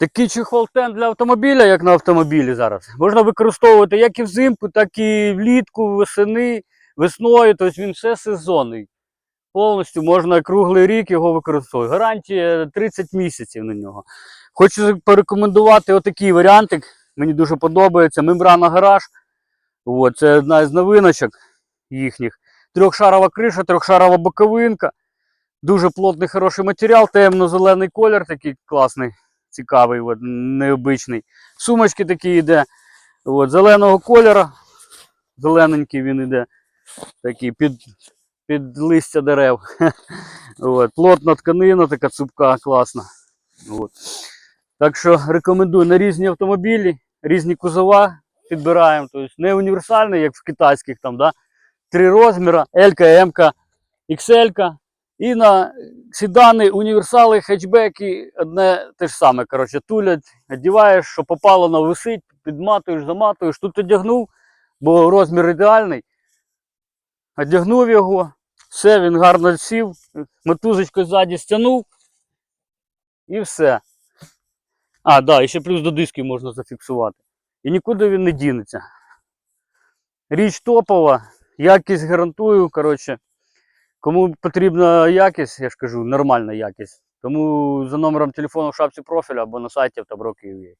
Такий чехол-тент для автомобіля, як на автомобілі зараз, можна використовувати як і взимку, так і влітку, весени, весною. Тобто він все сезонний. Повністю можна круглий рік його використовувати. Гарантія 30 місяців на нього. Хочу порекомендувати отакий варіантик. Мені дуже подобається. Мембрана гараж. От, це одна з новиночок їхніх. Трьохшарова криша, трьохшарова боковинка. Дуже плотний, хороший матеріал, темно-зелений колір, такий класний, цікавий, от, необичний. Сумочки такі йде. От, зеленого кольору. Зелененький він йде. Такий під, під листя дерев. От, плотна тканина, така цупка, класна. От. Так що рекомендую на різні автомобілі, різні кузова підбираємо. Тобто не універсальний, як в китайських там, да? три розміри, L, M, XL. І на седани, універсали, хетчбеки одне те ж саме. Коротше, тулять, одіваєш, що попало на висить, підматуєш, заматуєш. Тут одягнув, бо розмір ідеальний. Одягнув його, все, він гарно сів, мотузочкою ззаді стягнув. І все. А, да, і ще плюс до дисків можна зафіксувати. І нікуди він не дінеться. Річ топова, якість гарантую. Коротше, кому потрібна якість, я ж кажу, нормальна якість. Тому за номером телефону в шапці профіля або на сайті автобро Київ є.